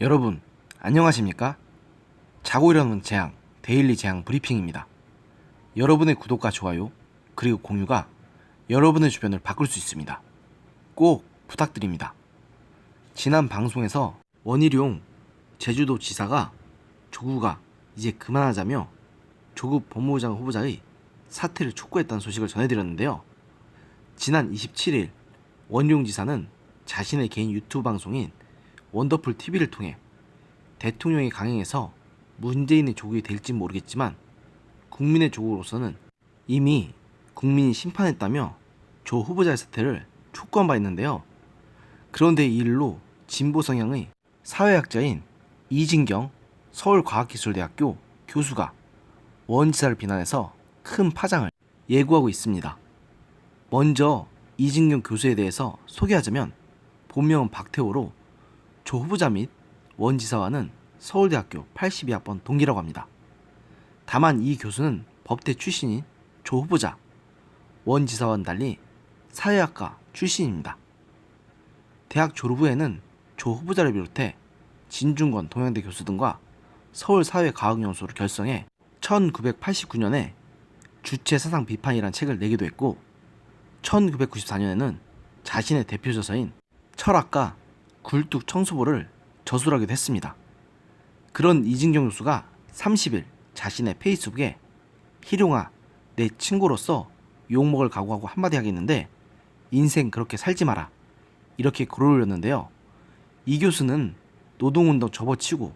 여러분, 안녕하십니까? 자고 일어나는 재앙, 데일리 재앙 브리핑입니다. 여러분의 구독과 좋아요, 그리고 공유가 여러분의 주변을 바꿀 수 있습니다. 꼭 부탁드립니다. 지난 방송에서 원희룡 제주도 지사가 조국가 이제 그만하자며 조국 법무부 장 후보자의 사퇴를 촉구했다는 소식을 전해드렸는데요. 지난 27일 원희룡 지사는 자신의 개인 유튜브 방송인 원더풀 TV를 통해 대통령의 강행에서 문재인의 조국이 될지 모르겠지만 국민의 조국으로서는 이미 국민이 심판했다며 조 후보자의 사퇴를 촉구한 바 있는데요. 그런데 이 일로 진보 성향의 사회학자인 이진경 서울과학기술대학교 교수가 원 지사를 비난해서 큰 파장을 예고하고 있습니다. 먼저 이진경 교수에 대해서 소개하자면 본명은 박태호로 조 후보자 및 원 지사와는 서울대학교 82학번 동기라고 합니다. 다만 이 교수는 법대 출신인 조 후보자, 원 지사와는 달리 사회학과 출신입니다. 대학 졸업 후에는 조 후보자를 비롯해 진중권 동양대 교수 등과 서울사회과학연수를 결성해 1989년에 주체 사상 비판이란 책을 내기도 했고 1994년에는 자신의 대표 저서인 철학과 굴뚝 청소부를 저술하기도 했습니다. 그런 이진경 교수가 30일 자신의 페이스북에 희룡아 내 친구로서 욕먹을 각오하고 한마디 하겠는데 인생 그렇게 살지 마라 이렇게 글을 올렸는데요. 이 교수는 노동운동 접어치고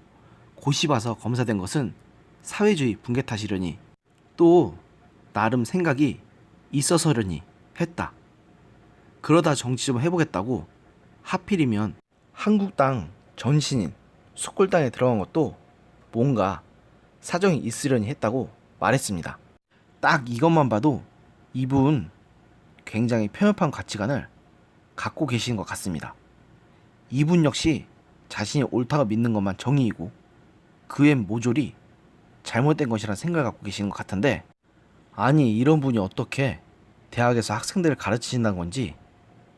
고시 봐서 검사된 것은 사회주의 붕괴 탓이려니 또 나름 생각이 있어서려니 했다. 그러다 정치 좀 해보겠다고 하필이면 한국당 전신인 숙골당에 들어간 것도 뭔가 사정이 있으려니 했다고 말했습니다. 딱 이것만 봐도 이분 굉장히 편협한 가치관을 갖고 계시는 것 같습니다. 이분 역시 자신이 옳다고 믿는 것만 정의이고 그외 모조리 잘못된 것이라는 생각을 갖고 계시는 것 같은데 아니 이런 분이 어떻게 대학에서 학생들을 가르치신다는 건지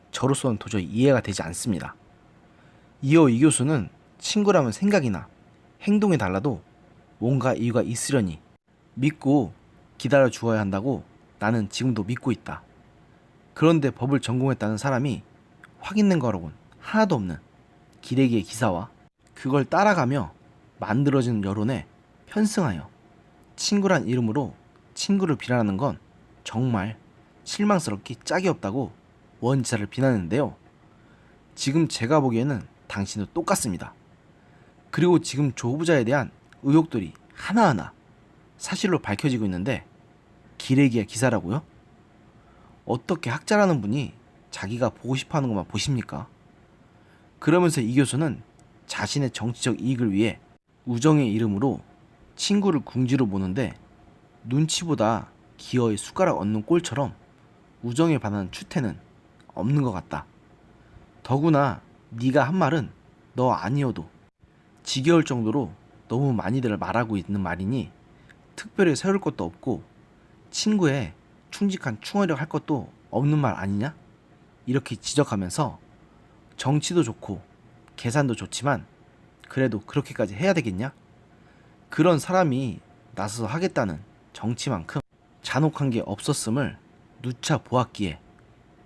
저로서는 도저히 이해가 되지 않습니다. 이어 이 교수는 친구라면 생각이나 행동이 달라도 뭔가 이유가 있으려니 믿고 기다려 주어야 한다고 나는 지금도 믿고 있다. 그런데 법을 전공했다는 사람이 확인된 거라곤 하나도 없는 기레기의 기사와 그걸 따라가며 만들어진 여론에 편승하여 친구란 이름으로 친구를 비난하는 건 정말 실망스럽기 짝이 없다고 원지사를 비난했는데요. 지금 제가 보기에는 당신도 똑같습니다. 그리고 지금 조 후보자에 대한 의혹들이 하나하나 사실로 밝혀지고 있는데 기레기의 기사라고요? 어떻게 학자라는 분이 자기가 보고 싶어 하는 것만 보십니까? 그러면서 이 교수는 자신의 정치적 이익을 위해 우정의 이름으로 친구를 궁지로 보는데 눈치보다 기어의 숟가락 얹는 꼴처럼 우정에 반하는 추태는 없는 것 같다. 더구나 네가 한 말은 너 아니어도 지겨울 정도로 너무 많이들 말하고 있는 말이니 특별히 세울 것도 없고 친구의 충직한 충어력 할 것도 없는 말 아니냐? 이렇게 지적하면서 정치도 좋고 계산도 좋지만 그래도 그렇게까지 해야 되겠냐? 그런 사람이 나서서 하겠다는 정치만큼 잔혹한 게 없었음을 누차 보았기에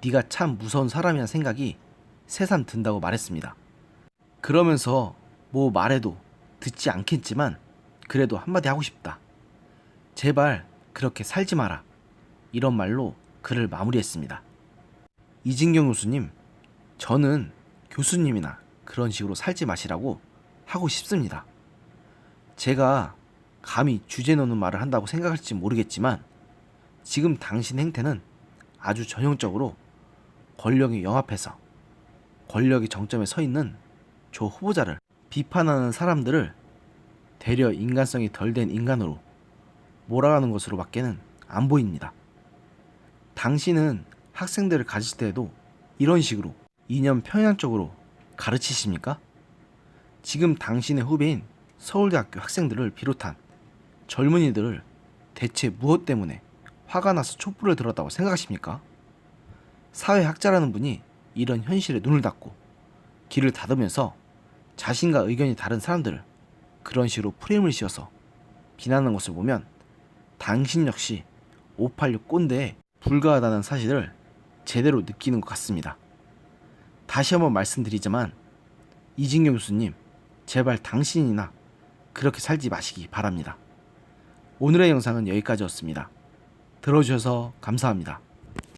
네가 참 무서운 사람이란 생각이 새삼 든다고 말했습니다. 그러면서 뭐 말해도 듣지 않겠지만 그래도 한마디 하고 싶다. 제발 그렇게 살지 마라. 이런 말로 글을 마무리했습니다. 이진경 교수님, 저는 교수님이나 그런 식으로 살지 마시라고 하고 싶습니다. 제가 감히 주제 넣는 말을 한다고 생각할지 모르겠지만 지금 당신 행태는 아주 전형적으로 권력이 영합해서 권력의 정점에 서 있는 조 후보자를 비판하는 사람들을 되려 인간성이 덜 된 인간으로 몰아가는 것으로 밖에는 안 보입니다. 당신은 학생들을 가르칠 때에도 이런 식으로 이념 편향적으로 가르치십니까? 지금 당신의 후배인 서울대학교 학생들을 비롯한 젊은이들을 대체 무엇 때문에 화가 나서 촛불을 들었다고 생각하십니까? 사회학자라는 분이 이런 현실에 눈을 닫고 귀를 닫으면서 자신과 의견이 다른 사람들을 그런 식으로 프레임을 씌워서 비난하는 것을 보면 당신 역시 586 꼰대에 불과하다는 사실을 제대로 느끼는 것 같습니다. 다시 한번 말씀드리지만 이진경 교수님 제발 당신이나 그렇게 살지 마시기 바랍니다. 오늘의 영상은 여기까지였습니다. 들어주셔서 감사합니다.